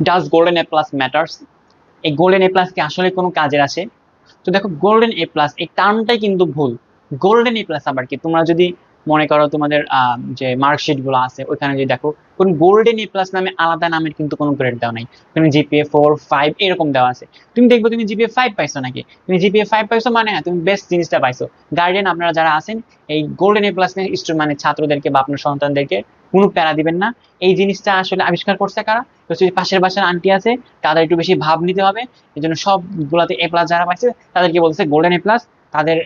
Does golden A plus matters এই golden A plus কি আসলে কোনো কাজের আসে তো দেখো গোল্ডেন এ প্লাস এই টার্মটাই কিন্তু ভুল। গোল্ডেন এ প্লাস আবার কি? তোমরা যদি মনে করো তোমাদের যে মার্কশিটগুলো আছে, ওইখানে যদি দেখো, কোন গোল্ডেন এ প্লাস নামে আলাদা নামের কিন্তু কোনো গ্রেড দেওয়া নাই। তুমি জিপিএ ফোর ফাইভ এরকম দেওয়া আছে। তুমি দেখব তুমি জিপিএ ফাইভ পাইছো নাকি? তুমি জিপিএ ফাইভ পাইছো মানে তুমি বেস্ট জিনিসটা পাইছো। গার্ডিয়ান আপনারা যারা আছেন, এই গোল্ডেন এ প্লাস নিয়ে মানে ছাত্রদেরকে বা আপনার সন্তানদেরকে কোনো প্যারা দিবেন না। এই জিনিসটা আসলে আবিষ্কার করছে কারা? তো সেই পাশের বাসার আন্টি আছে, তাদের একটু বেশি ভাব নিতে হবে। এই জন্য সবগুলাতে এ প্লাস যারা পাইছে, তাদেরকে বলছে গোল্ডেন এ প্লাস তাদের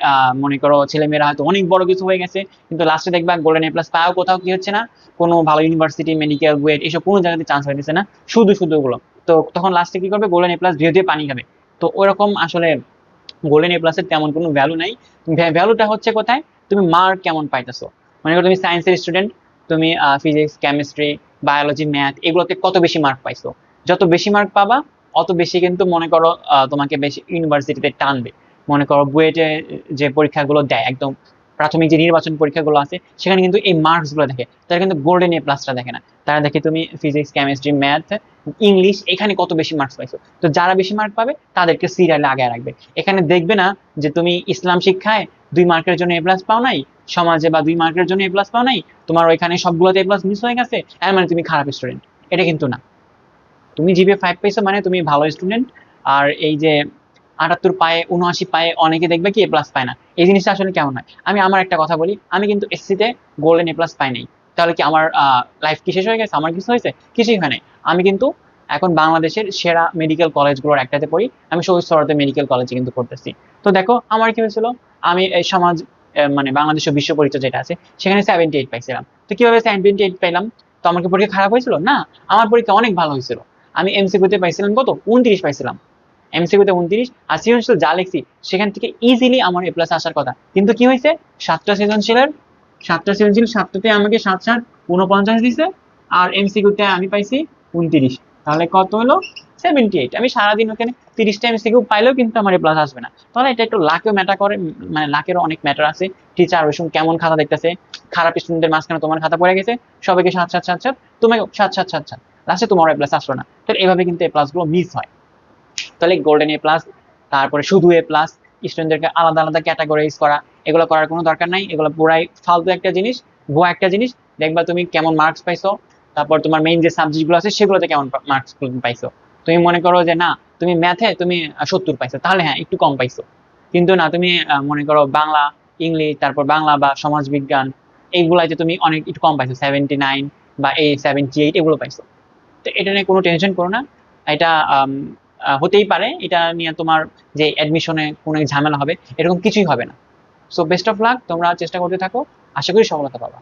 মনে করো ছেলেমেয়েরা হয়তো অনেক বড় কিছু হয়ে গেছে, কিন্তু লাস্টে দেখবা গোল্ডেন এ প্লাস পাওয়া কোথাও কি হচ্ছে না? কোনো ভালো ইউনিভার্সিটি মেডিকেল বুয়েট এসব কোনো জায়গাতে চান্স হইতেছে না, শুধু শুধু ওগুলো। তো তখন লাস্টে কি করবে? গোল্ডেন এ প্লাস ধীরে ধীরে পানি খাবে। তো ওরকম আসলে গোল্ডেন এ প্লাসের তেমন কোনো ভ্যালু নাই। ভ্যালুটা হচ্ছে কোথায়? তুমি মার্ক কেমন পাইতেছো? মনে করো তুমি সায়েন্সের স্টুডেন্ট তুমি ফিজিক্স কেমিস্ট্রি বায়োলজি ম্যাথ এগুলোতে কত বেশি মার্ক পাইছো? যত বেশি মার্ক পাবা, অত বেশি কিন্তু মনে করো তোমাকে বেশি ইউনিভার্সিটিতে টানবে। মনে করো বুয়েটে যে পরীক্ষাগুলো দেয়, একদম প্রাথমিক যে নির্বাচন পরীক্ষাগুলো আছে, সেখানে কিন্তু এই মার্কসগুলো দেখে, তারা কিন্তু গোল্ডেন এ প্লাসটা দেখে না। তারা দেখে তুমি ফিজিক্স কেমিস্ট্রি ম্যাথ ইংলিশ এখানে কত বেশি মার্কস পাইছো। তো যারা বেশি মার্ক পাবে, তাদেরকে সিরিয়ালে আগে রাখবে। এখানে দেখবে না যে তুমি ইসলাম শিক্ষায় দুই মার্কের জন্য এ প্লাস পাও নাই, সমাজে বা দুই মার্কের জন্য এ প্লাস পাও নাই, তোমার ওইখানে সবগুলোতে এ প্লাস মিস হয়ে গেছে এর মানে তুমি খারাপ স্টুডেন্ট এটা কিন্তু না। তুমি জিপিএ ফাইভ পাইছো মানে তুমি ভালো স্টুডেন্ট আর এই যে আটাত্তর পায়ে, উনআশি পায়ে অনেকে দেখবে কি এ প্লাস পায় না। এই জিনিসটা আসলে কেমন হয় আমি আমার একটা কথা বলি, আমি কিন্তু এসসিতে গোল্ডেন এ প্লাস পাই নাই। তাহলে কি আমার লাইফ কি শেষ হয়ে গেছে? আমার কিছু হয়েছে? কিছুই হয় নাই। আমি কিন্তু এখন বাংলাদেশের সেরা মেডিকেল কলেজগুলোর একটাতে পড়ি। আমি শহীদ সরতে মেডিকেল কলেজে কিন্তু পড়তেছি। তো দেখো, আমার কি হয়েছিল? আমি এই সমাজ মানে বাংলাদেশ বিশ্ব পরিচয় যেটা আছে, সেখানে সেভেন্টি এইট পাইছিলাম। তো কীভাবে সেভেন্টি এইট পাইলাম? তো আমার কি পরীক্ষা খারাপ হয়েছিল? না, আমার পরীক্ষা অনেক ভালো হয়েছিল। আমি এমসিকিউতে পাইছিলাম কত? উনত্রিশ পাইছিলাম। এমসিকিউতে উনত্রিশ, আর সৃজনশীল যা লিখছি, সেখান থেকে ইজিলি আমার এ প্লাস আসার কথা। কিন্তু কি হয়েছে? সাতটা সৃজনশীলের, সাতটা সৃজনশীল সাতটাতে আমাকে সাত সাত উনপঞ্চাশ দিছে, আর এমসিকিউতে আমি পাইছি উনত্রিশ। তাহলে কত হলো? সেভেন্টি এইট আমি সারাদিন ওখানে তিরিশটা এমসিকিউ পাইলেও কিন্তু আমার এ প্লাস আসবে না। তাহলে এটা একটু লাকেও ম্যাটার করে মানে লাকেরও অনেক ম্যাটার আছে। টিচার ওই সময় কেমন খাতা দেখতেছে? খারাপ স্টুডেন্টের মাঝখানে তোমার খাতা পড়ে গেছে? সবাইকে সাত সাত সাত সাত তোমাকে সাত সাত সাত সাত। লাস্টে তোমার এ প্লাস আসলো না। তো এভাবে কিন্তু এ প্লাসগুলো মিস হয়। তাহলে গোল্ডেন এ প্লাস তারপরে শুধু এ প্লাস স্টুডেন্টদেরকে আলাদা আলাদা ক্যাটাগরাইজ করা, এগুলো করার কোনো দরকার নাই, এগুলো পুরাই ফালতু একটা জিনিস, ভুয়া একটা জিনিস, দেখবা তুমি কেমন মার্কস পাইছো, তারপর তোমার মেইন যে সাবজেক্টগুলো আছে সেগুলোতে কেমন মার্কস পাইছো। তুমি মনে করো যে না, তুমি ম্যাথে তুমি সত্তর পাইছো, তাহলে হ্যাঁ একটু কম পাইছো। কিন্তু না, তুমি মনে করো বাংলা, ইংলিশ, তারপর বাংলা বা সমাজ বিজ্ঞান এইগুলাতে তুমি অনেক একটু কম পাইছো সেভেন্টি নাইন বা এই সেভেন্টি এইট এগুলো পাইছো। তো এটা নিয়ে কোনো টেনশন করো না। এটা হতেই পারে। এটা নিয়ে তোমার যে অ্যাডমিশনে কোনো ঝামেলা হবে, এরকম কিছুই হবে না। সো বেস্ট অফ লাক তোমরা চেষ্টা করতে থাকো। আশা করি সফলতা পাবা।